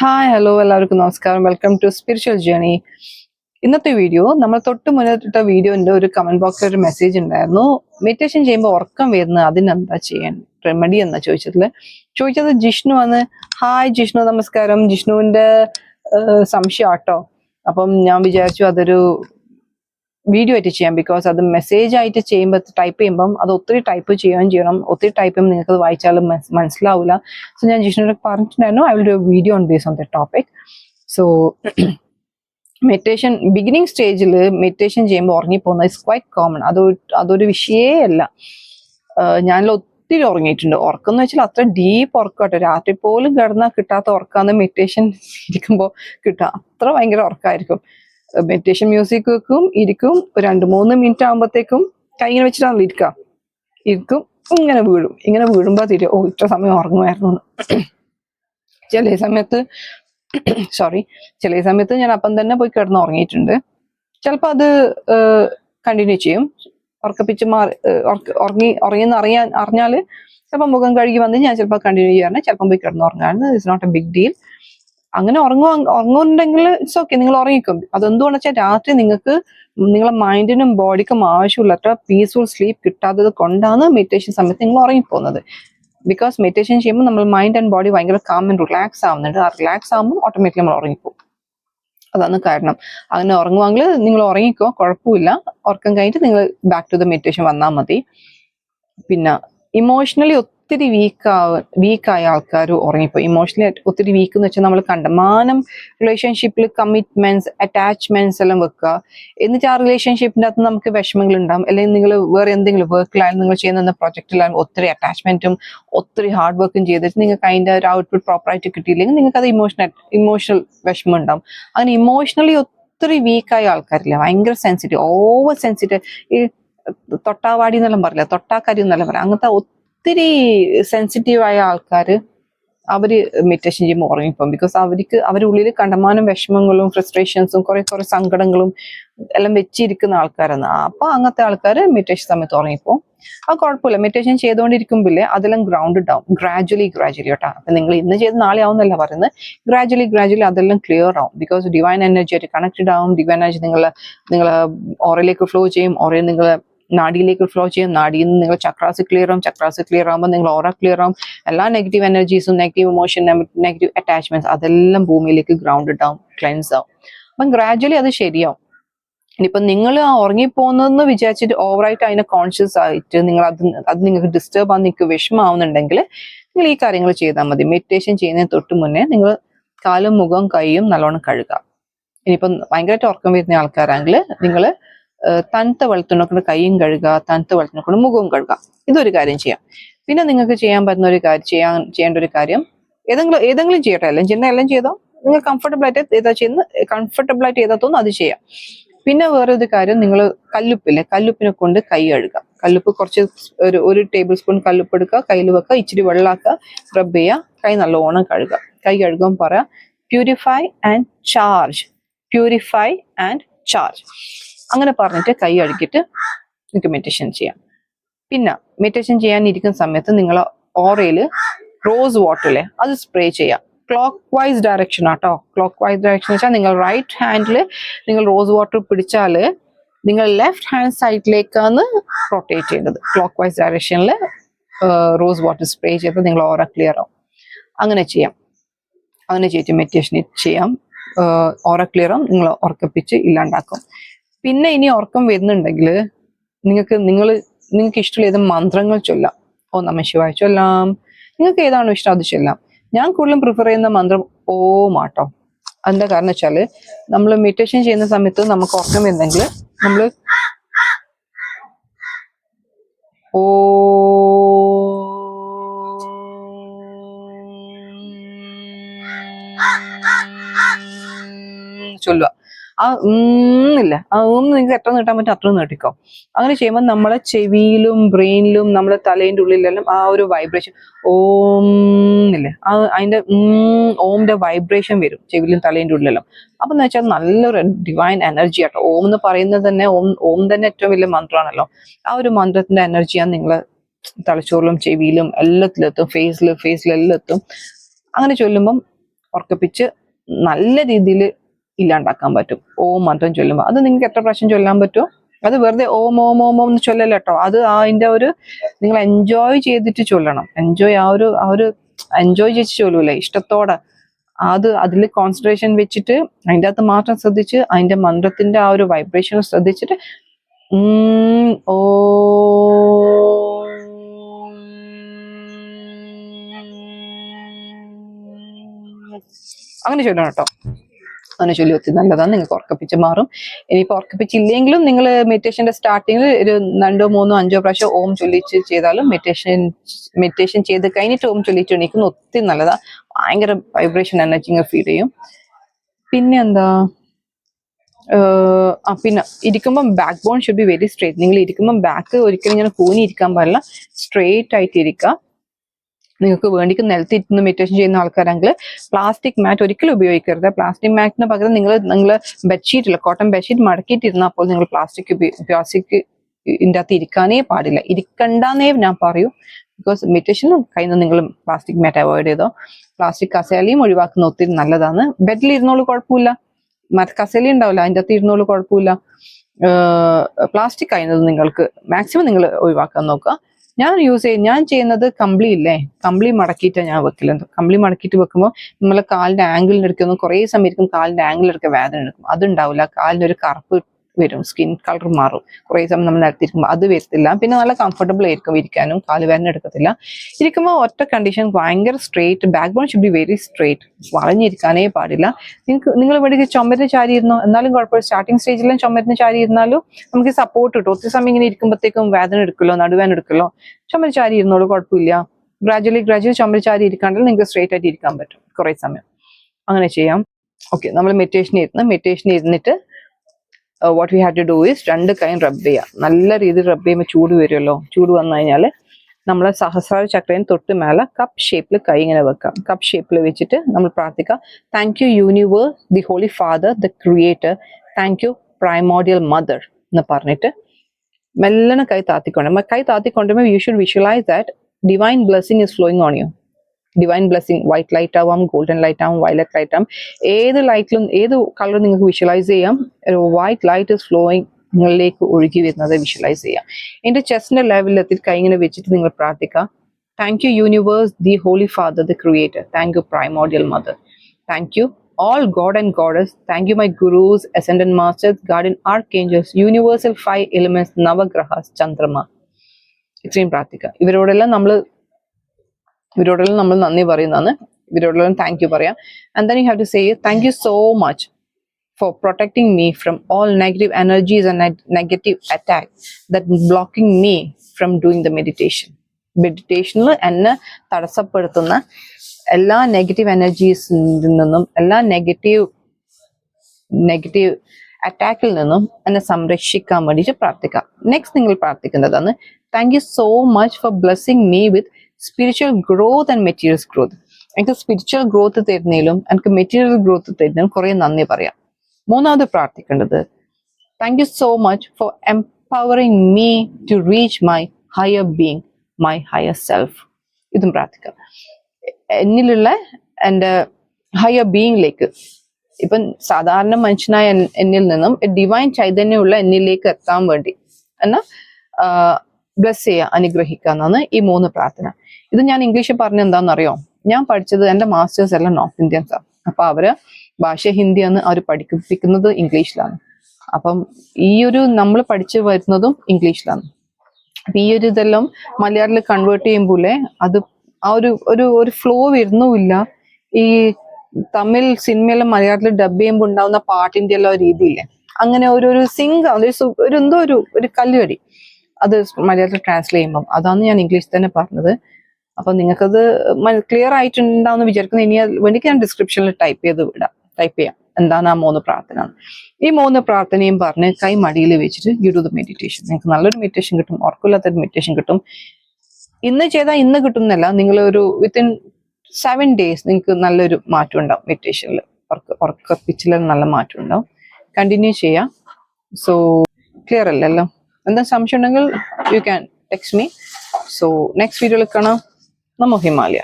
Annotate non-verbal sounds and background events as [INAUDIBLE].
Hi hello എല്ലാവർക്കും നമസ്കാരം. Welcome to spiritual journey ഇന്നത്തെ വീഡിയോ നമ്മൾ തൊട്ട് മുന്നിട്ടിട്ട വീഡിയോന്റെ ഒരു കമന്റ് ബോക്സിൽ ഒരു മെസ്സേജ് ഉണ്ടായിരുന്നു. മെഡിറ്റേഷൻ ചെയ്യുമ്പോൾ ഉറക്കം വരുന്നത് അതിനെന്താ ചെയ്യാൻ? റെമഡി എന്നാ ചോദിച്ചതിൽ ചോദിച്ചത് ജിഷ്ണു ആണ്. ഹായ് ജിഷ്ണു നമസ്കാരം. ജിഷ്ണുവിന്റെ സംശയം ആട്ടോ അപ്പം ഞാൻ വിചാരിച്ചു അതൊരു വീഡിയോ ആയിട്ട് ചെയ്യാം ബിക്കോസ് അത് മെസ്സേജ് ആയിട്ട് ചെയ്യുമ്പോൾ ടൈപ്പ് ചെയ്യുമ്പം അത് ഒത്തിരി ടൈപ്പ് ചെയ്യുകയും ചെയ്യണം. ഒത്തിരി ടൈപ്പ് നിങ്ങൾക്ക് [CLEARS THROAT] അത് വായിച്ചാലും മനസ്സിലാവില്ല സോ ഞാൻ ജിഷ്ണുവിനോട് പറഞ്ഞിട്ടുണ്ടായിരുന്നു I will do video on base on the topic so meditation beginning സ്റ്റേജിൽ മെഡിറ്റേഷൻ ചെയ്യുമ്പോൾ ഉറങ്ങിപ്പോകുന്നത് ഇറ്റ്സ് ക്വൈറ്റ് കോമൺ അത് അതൊരു വിഷയേ അല്ല. ഞാനിൽ ഒത്തിരി ഉറങ്ങിയിട്ടുണ്ട്. ഉറക്കം എന്ന് വെച്ചാൽ അത്ര ഡീപ്പ് ഉറക്കട്ടെ രാത്രി പോലും കിടന്നാൽ കിട്ടാത്ത ഉറക്കാന്ന് മെഡിറ്റേഷൻ ഇരിക്കുമ്പോൾ കിട്ടുക. അത്ര ഭയങ്കര ഉറക്കമായിരിക്കും മെഡിറ്റേഷൻ മ്യൂസിക് വെക്കും ഇരിക്കും. രണ്ട് മൂന്ന് മിനിറ്റ് ആകുമ്പോഴത്തേക്കും കൈ ഇങ്ങനെ വെച്ചിട്ടാണല്ലോ ഇരിക്കുക ഇരിക്കും. ഇങ്ങനെ വീഴും. ഇങ്ങനെ വീഴുമ്പോൾ തിരി ഓ ഇത്ര സമയം ഉറങ്ങുമായിരുന്നു. ചില സമയത്ത് സോറി ചില സമയത്ത് ഞാൻ അപ്പം തന്നെ പോയി കിടന്ന് ഉറങ്ങിയിട്ടുണ്ട്. ചിലപ്പോൾ അത് കണ്ടിന്യൂ ചെയ്യും. ഉറക്കപ്പിച്ച് മാറി ഉറങ്ങി ഉറങ്ങിയെന്ന് അറിയാൻ അറിഞ്ഞാൽ ചിലപ്പോൾ മുഖം കഴുകി വന്ന് ഞാൻ ചിലപ്പോൾ കണ്ടിന്യൂ ചെയ്യാറുണ്ട്. ചിലപ്പം പോയി കിടന്ന് ഉറങ്ങാറുണ്ട്. It's not a big deal അങ്ങനെ ഉറങ്ങുക ഉറങ്ങുന്നുണ്ടെങ്കിൽ ഇറ്റ്സ് ഓക്കെ നിങ്ങൾ ഉറങ്ങിക്കും. അതെന്തുകൊണ്ടെന്ന് വെച്ചാൽ രാത്രി നിങ്ങൾക്ക് നിങ്ങളെ മൈൻഡിനും ബോഡിക്കും ആവശ്യമില്ലാത്ത പീസ്ഫുൾ സ്ലീപ്പ് കിട്ടാത്തത് കൊണ്ടാണ് മെഡിറ്റേഷൻ സമയത്ത് നിങ്ങൾ ഉറങ്ങിപ്പോകുന്നത്. ബിക്കോസ് മെഡിറ്റേഷൻ ചെയ്യുമ്പോൾ നമ്മൾ മൈൻഡ് ആൻഡ് ബോഡി ഭയങ്കര കാം ആൻഡ് റിലാക്സ് ആവുന്നുണ്ട്. ആ റിലാക്സ് ആകുമ്പോൾ ഓട്ടോമാറ്റിക്കലി നമ്മൾ ഉറങ്ങിപ്പോകും. അതാണ് കാരണം. അങ്ങനെ ഉറങ്ങുവാങ്കിൽ നിങ്ങൾ ഉറങ്ങിക്കോ കുഴപ്പമില്ല. ഉറക്കം കഴിഞ്ഞിട്ട് നിങ്ങൾ ബാക്ക് ടു ദ മെഡിറ്റേഷൻ വന്നാൽ മതി. പിന്നെ ഇമോഷണലി ഒത്തിരി വീക്ക് വീക്കായ ആൾക്കാർ ഉറങ്ങിപ്പോയി. ഇമോഷണലി ഒത്തിരി വീക്ക് എന്ന് വെച്ചാൽ നമ്മൾ കണ്ടമാനം റിലേഷൻഷിപ്പിൽ കമ്മിറ്റ്മെന്റ്സ് അറ്റാച്ച്മെന്റ്സ് എല്ലാം വെക്കുക എന്നിട്ട് ആ റിലേഷൻഷിപ്പിന്റെ അകത്ത് നമുക്ക് വിഷമങ്ങൾ ഉണ്ടാവും. അല്ലെങ്കിൽ നിങ്ങൾ വേറെ എന്തെങ്കിലും വർക്കിലായാലും നിങ്ങൾ ചെയ്യുന്ന പ്രൊജക്റ്റിലായാലും ഒത്തിരി അറ്റാച്ച്മെന്റും ഒത്തിരി ഹാർഡ് വർക്കും ചെയ്തിട്ട് നിങ്ങൾക്ക് അതിന്റെ ഒരു ഔട്ട്പുട്ട് പ്രോപ്പറായിട്ട് കിട്ടിയില്ലെങ്കിൽ നിങ്ങൾക്ക് അത് ഇമോഷണൽ ഇമോഷണൽ വിഷമം ഉണ്ടാവും. അങ്ങനെ ഇമോഷണലി ഒത്തിരി വീക്കായ ആൾക്കാരില്ല? ഭയങ്കര സെൻസിറ്റീവ് ഓവർ സെൻസിറ്റീവ് ഈ തൊട്ടാവാടി എന്നെല്ലാം പറയില്ല? തൊട്ടാക്കാരി എന്നെല്ലാം പറയാം. അങ്ങനത്തെ ഒത്തിരി സെൻസിറ്റീവ് ആയ ആൾക്കാർ അവർ മെഡിറ്റേഷൻ ചെയ്യുമ്പോൾ ഉറങ്ങിപ്പോകും. ബിക്കോസ് അവർക്ക് അവരുടെ ഉള്ളിൽ കണ്ടമാനം വിഷമങ്ങളും ഫ്രസ്ട്രേഷൻസും കുറെ കുറെ സങ്കടങ്ങളും എല്ലാം വെച്ചിരിക്കുന്ന ആൾക്കാരാണ്. അപ്പൊ അങ്ങനത്തെ ആൾക്കാർ മെഡിറ്റേഷൻ സമയത്ത് ഉറങ്ങിപ്പോകും. അത് കുഴപ്പമില്ല. മെഡിറ്റേഷൻ ചെയ്തുകൊണ്ടിരിക്കുമ്പോൾ അതെല്ലാം ഗ്രൗണ്ട് ഡൗൺ ഗ്രാജുവലി ഗ്രാജുവലി കേട്ടോ. അപ്പൊ നിങ്ങൾ ഇന്ന് ചെയ്ത് നാളെ ആവുന്നല്ല പറയുന്നത്? ഗ്രാജുവലി ഗ്രാജുവലി അതെല്ലാം ക്ലിയർ ആവും. ബിക്കോസ് ഡിവൈൻ എനർജി ആയിട്ട് കണക്റ്റഡ് ആവും. ഡിവൈൻ എനർജി നിങ്ങൾ നിങ്ങൾ ഓറയിലേക്ക് ഫ്ലോ ചെയ്യും. ഓറയിൽ നിങ്ങൾ നാഡിയിലേക്ക് ഫ്ലോ ചെയ്യും. നാടിയിൽ നിന്ന് നിങ്ങൾ ചക്രാസ് ക്ലിയർ ആവും. ചക്രാസ് ക്ലിയർ ആകുമ്പോൾ നിങ്ങൾ ഓറ ക്ലിയർ ആവും. എല്ലാ നെഗറ്റീവ് എനർജീസും നെഗറ്റീവ് ഇമോഷൻ നെഗറ്റീവ് അറ്റാച്ച്മെന്റ്സ് അതെല്ലാം ഭൂമിയിലേക്ക് ഗ്രൗണ്ടഡ് ആവും ക്ലെൻസ് ആവും. അപ്പം ഗ്രാജ്വലി അത് ശരിയാവും. ഇനിയിപ്പം നിങ്ങൾ ആ ഉറങ്ങിപ്പോകുന്നതെന്ന് വിചാരിച്ചിട്ട് ഓവറായിട്ട് അതിനെ കോൺഷ്യസ് ആയിട്ട് നിങ്ങൾ അത് അത് നിങ്ങൾക്ക് ഡിസ്റ്റർബ് ആകുന്ന നിങ്ങൾക്ക് വിഷമാവുന്നുണ്ടെങ്കിൽ നിങ്ങൾ ഈ കാര്യങ്ങൾ ചെയ്താൽ മതി. മെഡിറ്റേഷൻ ചെയ്യുന്നതിന് തൊട്ട് മുന്നേ നിങ്ങൾ കാലും മുഖവും കൈയും നല്ലോണം കഴുകാം ഇനിയിപ്പം ഭയങ്കരമായിട്ട് ഉറക്കം വരുന്ന ആൾക്കാരാണെങ്കിൽ നിങ്ങൾ തണുത്ത വെള്ളത്തിനൊക്കെ കൈയും കഴുകുക തണുത്ത വെള്ളത്തിനൊക്കെ മുഖവും കഴുകുക ഇതൊരു കാര്യം ചെയ്യാം. പിന്നെ നിങ്ങൾക്ക് ചെയ്യാൻ പറ്റുന്ന ഒരു കാര്യം ചെയ്യാൻ ചെയ്യേണ്ട ഒരു കാര്യം ഏതെങ്കിലും ഏതെങ്കിലും ചെയ്യട്ടെ. എല്ലാം ചെയ്യുന്ന എല്ലാം ചെയ്തോ? നിങ്ങൾ കംഫർട്ടബിൾ ആയിട്ട് ഏതാ ചെയ്യുന്ന കംഫർട്ടബിൾ ആയിട്ട് ഏതാ തോന്നുന്നു അത് ചെയ്യാം. പിന്നെ വേറെ ഒരു കാര്യം നിങ്ങൾ കല്ലുപ്പില്ലേ? കല്ലുപ്പിനെ കൊണ്ട് കൈ കഴുകുക കല്ലുപ്പ് കുറച്ച് ഒരു ഒരു ടേബിൾ സ്പൂൺ കല്ലുപ്പ് എടുക്കുക കയ്യിൽ വെക്കുക ഇച്ചിരി വെള്ളമാക്കുക സ്ക്രബ് ചെയ്യുക കൈ നല്ലോണം കഴുകുക കൈ കഴുകുമ്പോൾ പറയാം purify and charge purify and charge അങ്ങനെ പറഞ്ഞിട്ട് കൈ അഴുക്കിട്ട് നിങ്ങൾക്ക് മെഡിറ്റേഷൻ ചെയ്യാം. പിന്നെ മെഡിറ്റേഷൻ ചെയ്യാനിരിക്കുന്ന സമയത്ത് നിങ്ങൾ ഓറയിൽ റോസ് വാട്ടറിലെ അത് സ്പ്രേ ചെയ്യാം. ക്ലോക്ക് വൈസ് ഡയറക്ഷൻ ആട്ടോ. ക്ലോക്ക് വൈസ് ഡയറക്ഷൻ വെച്ചാൽ നിങ്ങൾ റൈറ്റ് ഹാൻഡിൽ നിങ്ങൾ റോസ് വാട്ടർ പിടിച്ചാൽ നിങ്ങൾ ലെഫ്റ്റ് ഹാൻഡ് സൈഡിലേക്കാണ് റൊട്ടേറ്റ് ചെയ്യേണ്ടത്. ക്ലോക്ക് വൈസ് ഡയറക്ഷനിൽ റോസ് വാട്ടർ സ്പ്രേ ചെയ്ത് നിങ്ങൾ ഓറ ക്ലിയർ ആവും. അങ്ങനെ ചെയ്യാം. അങ്ങനെ ചെയ്തിട്ട് മെഡിറ്റേഷൻ ചെയ്യാം. ഓറ ക്ലിയറും നിങ്ങൾ ഉറക്കപ്പിച്ച് ഇല്ലാണ്ടാക്കും. പിന്നെ ഇനി ഉറക്കം വരുന്നുണ്ടെങ്കിൽ നിങ്ങൾക്ക് നിങ്ങൾ നിങ്ങൾക്ക് ഇഷ്ടമുള്ള ഏത് മന്ത്രങ്ങൾ ചൊല്ലാം. ഓ നമ്മ ശിവായ ചൊല്ലാം. നിങ്ങൾക്ക് ഏതാണോ ഇഷ്ടം അത് ചൊല്ലാം. ഞാൻ കൂടുതലും പ്രിഫർ ചെയ്യുന്ന മന്ത്രം ഓ മാട്ടോ. എന്താ കാരണം വെച്ചാൽ നമ്മൾ മെഡിറ്റേഷൻ ചെയ്യുന്ന സമയത്ത് നമുക്ക് ഉറക്കം വരുന്നെങ്കിൽ നമ്മൾ ഓ ചൊല്ലുക. ആ ഇല്ല. ആ ഒന്ന് നിങ്ങൾക്ക് എത്ര നീട്ടാൻ പറ്റും അത്രയും നീട്ടിക്കോ. അങ്ങനെ ചെയ്യുമ്പോൾ നമ്മളെ ചെവിയിലും ബ്രെയിനിലും നമ്മുടെ തലേന്റെ ഉള്ളിലെല്ലാം ആ ഒരു വൈബ്രേഷൻ ഓം ഇല്ലേ? ആ അതിന്റെ ഉം ഓമിന്റെ വൈബ്രേഷൻ വരും ചെവിയിലും തലേന്റെ ഉള്ളിലെല്ലാം. അപ്പൊ എന്ന് വെച്ചാൽ നല്ലൊരു ഡിവൈൻ എനർജി ആട്ടോ. ഓം എന്ന് പറയുന്നത് തന്നെ ഓം ഓം തന്നെ ഏറ്റവും വലിയ മന്ത്രമാണല്ലോ ആ ഒരു മന്ത്രത്തിന്റെ എനർജിയാണ് നിങ്ങൾ തലച്ചോറിലും ചെവിയിലും എല്ലാത്തിലെത്തും ഫേസിലും ഫേസിലെല്ലാം എത്തും അങ്ങനെ ചൊല്ലുമ്പം ഉറക്കപ്പിച്ച് നല്ല രീതിയിൽ ഇല്ലാണ്ടാക്കാൻ പറ്റും. ഓം മന്ത്രം ചൊല്ലുമ്പോൾ അത് നിങ്ങൾക്ക് എത്ര പ്രാവശ്യം ചൊല്ലാൻ പറ്റുമോ അത് വെറുതെ ഓം ഓം ഓം ഓം എന്ന് ചൊല്ലല്ലോ കേട്ടോ അത് അതിന്റെ ഒരു നിങ്ങൾ എൻജോയ് ചെയ്തിട്ട് ചൊല്ലണം. എൻജോയ് ആ ഒരു ആ ഒരു എൻജോയ് ചെയ്ത് ചൊല്ലൂലേ? ഇഷ്ടത്തോടെ. അത് അതിൽ കോൺസെൻട്രേഷൻ വെച്ചിട്ട് അതിന്റെ അകത്ത് മാത്രം ശ്രദ്ധിച്ച് അതിന്റെ മന്ത്രത്തിന്റെ ആ ഒരു വൈബ്രേഷൻ ശ്രദ്ധിച്ചിട്ട് ഓ. അങ്ങനെ ചൊല്ലണം കേട്ടോ അങ്ങനെ ചൊല്ലി ഒത്തിരി നല്ലതാണ്. നിങ്ങൾക്ക് ഉറക്കപ്പിച്ച് മാറും. ഇനിയിപ്പോൾ ഉറക്കപ്പിച്ചില്ലെങ്കിലും നിങ്ങൾ മെഡിറ്റേഷന്റെ സ്റ്റാർട്ടിങ്ങിൽ ഒരു രണ്ടോ മൂന്നോ അഞ്ചോ പ്രാവശ്യം ഓം ചൊല്ലിച്ച് ചെയ്താലും മെഡിറ്റേഷൻ മെഡിറ്റേഷൻ ചെയ്ത് കഴിഞ്ഞിട്ട് ഓം ചൊല്ലിച്ച് എണീക്കുന്ന ഒത്തിരി നല്ലതാണ് ഭയങ്കര വൈബ്രേഷൻ എനർജി ഫീൽ ചെയ്യും. പിന്നെ എന്താ? ആ പിന്നെ ഇരിക്കുമ്പം backbone should be very straight നിങ്ങൾ ഇരിക്കുമ്പം ബാക്ക് ഒരിക്കലും ഇങ്ങനെ കൂനി ഇരിക്കാൻ പാടില്ല. സ്ട്രേറ്റ് ആയിട്ട് ഇരിക്കുക. നിങ്ങൾക്ക് വേണ്ടിക്ക് നിലത്തിരുന്ന് മെഡിറ്റേഷൻ ചെയ്യുന്ന ആൾക്കാരെങ്കിൽ പ്ലാസ്റ്റിക് മാറ്റ് ഒരിക്കലും ഉപയോഗിക്കരുത്. പ്ലാസ്റ്റിക് മാറ്റിന് പകരം നിങ്ങൾ നിങ്ങൾ ബെഡ്ഷീറ്റ് ഇല്ല കോട്ടൺ ബെഡ്ഷീറ്റ് മടക്കിയിട്ടിരുന്നാൽ അപ്പോൾ നിങ്ങൾ പ്ലാസ്റ്റിക് പ്ലാസ്റ്റിക് ഇതിന്റെ അകത്ത് ഇരിക്കാനേ പാടില്ല. ഇരിക്കണ്ടെന്നേ ഞാൻ പറയൂ. ബിക്കോസ് മെഡിറ്റേഷനും കഴിഞ്ഞ നിങ്ങൾ പ്ലാസ്റ്റിക് മാറ്റ് അവോയ്ഡ് ചെയ്തോ. പ്ലാസ്റ്റിക് കസേലയും ഒഴിവാക്കുന്ന ഒത്തിരി നല്ലതാണ്. ബെഡിൽ ഇരുന്നോളൂ കുഴപ്പമില്ല. മറ്റ് കസേല ഉണ്ടാവില്ല അതിന്റെ അകത്ത് ഇരുന്നോളൂ കുഴപ്പമില്ല. പ്ലാസ്റ്റിക് ആയിരുന്നത് നിങ്ങൾക്ക് മാക്സിമം നിങ്ങൾ ഒഴിവാക്കാൻ നോക്കുക. ഞാൻ യൂസ് ചെയ്യും ഞാൻ ചെയ്യുന്നത് കമ്പിളി ഇല്ലേ? കമ്പിളി മടക്കിയിട്ടാണ് ഞാൻ വെക്കലുണ്ട് കമ്പിളി മടക്കിയിട്ട് വെക്കുമ്പോൾ നമ്മളെ കാലിന്റെ ആംഗിളിന് എടുക്കുന്ന കുറേ സമയം ഇരിക്കും കാലിന്റെ ആംഗിളിലൊക്കെ വേദന എടുക്കും. അതുണ്ടാവില്ല കാലിന് ഒരു കറുപ്പ് വരും സ്കിൻ കളർ മാറും. കുറേ സമയം നമ്മൾ നിലത്തിരിക്കുമ്പോൾ അത് വരത്തില്ല. പിന്നെ നല്ല കംഫർട്ടബിൾ ആയിരിക്കും ഇരിക്കാനും കാൽ വേദന എടുക്കത്തില്ല. ഇരിക്കുമ്പോൾ ഒറ്റ കണ്ടീഷൻ ഭയങ്കര straight backbone should be very straight വളഞ്ഞിരിക്കാനേ പാടില്ല. നിങ്ങൾക്ക് നിങ്ങൾ ഇവിടെ ചുമരിന് ചാരി ഇരുന്നോ എന്നാലും കുഴപ്പമില്ല. സ്റ്റാർട്ടിങ് സ്റ്റേജിലും ചുമരിന് ചാരി ഇരുന്നാലും നമുക്ക് സപ്പോർട്ട് കിട്ടും. ഒത്തിരി സമയം ഇങ്ങനെ ഇരിക്കുമ്പോഴത്തേക്കും വേദന എടുക്കല്ലോ നടുവേദന എടുക്കലോ ചുമര് ചാരി ഇരുന്നോളൂ കുഴപ്പമില്ല. ഗ്രാജുവലി ഗ്രാജുവലി ചുമരി ചാരി ഇരിക്കാണ്ടെങ്കിൽ നിങ്ങൾക്ക് സ്ട്രേറ്റ് ആയിട്ട് ഇരിക്കാൻ പറ്റും കുറേ സമയം. അങ്ങനെ ചെയ്യാം. ഓക്കെ നമ്മൾ മെഡിറ്റേഷൻ ഇരുന്ന് മെഡിറ്റേഷൻ ഇരുന്നിട്ട് what we have to do is രണ്ട് കൈ റബ്ബ് ചെയ്യുക നല്ല രീതിയിൽ റബ്ബ് ചെയ്യുമ്പോൾ ചൂട് വരുമല്ലോ? ചൂട് വന്നു കഴിഞ്ഞാൽ നമ്മൾ സഹസ്രാര ചക്രയും തൊട്ട് മേലെ കപ്പ് ഷേപ്പിൽ കൈ ഇങ്ങനെ വെക്കാം. കപ്പ് ഷേപ്പിൽ വെച്ചിട്ട് നമ്മൾ പ്രാർത്ഥിക്കാം. Thank you universe the holy father the creator thank you primordial mother എന്ന് പറഞ്ഞിട്ട് മെല്ലനെ കൈ താത്തിക്കൊണ്ട് കൈ താത്തിക്കൊണ്ടുമ്പോൾ you should visualise that divine blessing is flowing on you divine blessing white light ആവാം ഗോൾഡൻ ലൈറ്റ് ആവാം വയലറ്റ് ലൈറ്റ് ആവാം. ഏത് ലൈറ്റിലും ഏത് കളർ നിങ്ങൾക്ക് വിഷ്വലൈസ് ചെയ്യാം ഒരു വൈറ്റ് ലൈറ്റ് ഇസ് ഫ്ലോയിങ് നിങ്ങളിലേക്ക് ഒഴുകി വരുന്നത് വിഷ്വലൈസ് ചെയ്യാം. എന്റെ ചെസ്റ്റിന്റെ ലെവലിലെത്തി കൈ ഇങ്ങനെ വെച്ചിട്ട് നിങ്ങൾ പ്രാർത്ഥിക്കാം thank you universe the holy father the creator thank you primordial mother thank you all God and Goddess, thank you, my gurus, ascendant masters, guardian archangels, universal five elements, നവഗ്രഹ ചന്ദ്രമ ഇത്രയും പ്രാർത്ഥിക്കുക. ഇവരോടെല്ലാം നമ്മൾ ഇവരോടെല്ലാം നമ്മൾ നന്ദി പറയുന്നതാണ്. ഇവരോടെല്ലാം താങ്ക് യു പറയാം. And then you have to say thank you so much for protecting me from all negative energies and negative attack that blocking me from doing the meditation. മെഡിറ്റേഷനിൽ എന്നെ തടസ്സപ്പെടുത്തുന്ന എല്ലാ നെഗറ്റീവ് എനർജീസിൽ നിന്നും എല്ലാ നെഗറ്റീവ് നെഗറ്റീവ് അറ്റാക്കിൽ നിന്നും എന്നെ സംരക്ഷിക്കാൻ വേണ്ടിയിട്ട് പ്രാർത്ഥിക്കാം. നെക്സ്റ്റ് നിങ്ങൾ പ്രാർത്ഥിക്കുന്നതാണ് thank you so much for blessing me with spiritual growth and materials growth എനിക്ക് സ്പിരിച്വൽ ഗ്രോത്ത് തരുന്നതിലും എനിക്ക് മെറ്റീരിയൽ ഗ്രോത്ത് തരുന്നതിലും കുറേ നന്ദി പറയാം. മൂന്നാമത് പ്രാർത്ഥിക്കേണ്ടത് thank you so much for empowering me to reach my higher being my higher self ഇതും പ്രാർത്ഥിക്കാം. എന്നിലുള്ള എന്റെ ഹയർ ബീയിങ്ങിലേക്ക് ഇപ്പം സാധാരണ മനുഷ്യനായ എന്നിൽ നിന്നും ഡിവൈൻ ചൈതന്യമുള്ള എന്നിലേക്ക് എത്താൻ വേണ്ടി എന്നാ ബ്ലസ് ചെയ്യുക അനുഗ്രഹിക്കുക എന്നാണ് ഈ മൂന്ന് പ്രാർത്ഥന. ഇത് ഞാൻ ഇംഗ്ലീഷിൽ പറഞ്ഞ എന്താണെന്നറിയോ ഞാൻ പഠിച്ചത് എന്റെ മാസ്റ്റേഴ്സ് എല്ലാം നോർത്ത് ഇന്ത്യൻസ് ആണ് അപ്പൊ അവർ ഭാഷ ഹിന്ദിയാണ് അവർ പഠിപ്പിക്കുന്നത് ഇംഗ്ലീഷിലാണ്. അപ്പം ഈ ഒരു നമ്മൾ പഠിച്ചു വരുന്നതും ഇംഗ്ലീഷിലാണ്. അപ്പൊ ഈ ഒരു ഇതെല്ലാം മലയാളത്തിൽ കൺവേർട്ട് ചെയ്യുമ്പോഴേ അത് ആ ഒരു ഒരു ഒരു ഫ്ലോ വരുന്നുമില്ല. ഈ തമിഴ് സിനിമയെല്ലാം മലയാളത്തിൽ ഡബ് ചെയ്യുമ്പോൾ ഉണ്ടാവുന്ന പാട്ടിന്റെ എല്ലാം രീതിയില്ലേ? അങ്ങനെ ഒരു ഒരു സിംഗ് ഒരു എന്തോ ഒരു ഒരു കല്ലുവരി അത് മലയാളത്തിൽ ട്രാൻസ്ലേറ്റ് ചെയ്യുമ്പം. അതാണ് ഞാൻ ഇംഗ്ലീഷ് തന്നെ പറഞ്ഞത്. അപ്പൊ നിങ്ങൾക്കത് ക്ലിയർ ആയിട്ടുണ്ടാവുന്ന വിചാരിക്കുന്നു. ഇനി വേണ്ടിക്ക് ഞാൻ ഡിസ്ക്രിപ്ഷനിൽ ടൈപ്പ് ചെയ്ത് വിടാം. ടൈപ്പ് ചെയ്യാം. എന്താണ് ആ മൂന്ന് പ്രാർത്ഥന ഈ മൂന്ന് പ്രാർത്ഥനയും പറഞ്ഞ് കൈ മടിയിൽ വെച്ചിട്ട് യു ഡു ദ മെഡിറ്റേഷൻ നിങ്ങൾക്ക് നല്ലൊരു മെഡിറ്റേഷൻ കിട്ടും ഉറക്കമില്ലാത്തൊരു മെഡിറ്റേഷൻ കിട്ടും. ഇന്ന് ചെയ്താൽ ഇന്ന് കിട്ടുന്നല്ല നിങ്ങൾ ഒരു വിത്തിൻ സെവൻ ഡേയ്സ് നിങ്ങൾക്ക് നല്ലൊരു മാറ്റം ഉണ്ടാവും മെഡിറ്റേഷനിൽ ഉറക്ക ഉറക്കപ്പിച്ചിൽ നല്ല മാറ്റം ഉണ്ടാവും. കണ്ടിന്യൂ ചെയ്യാം. സോ ക്ലിയർ അല്ലല്ലോ? എന്താ സംശയം ഉണ്ടെങ്കിൽ you can text me so next വീഡിയോയിൽ കാണാം. നമോ ഹിമാലയ.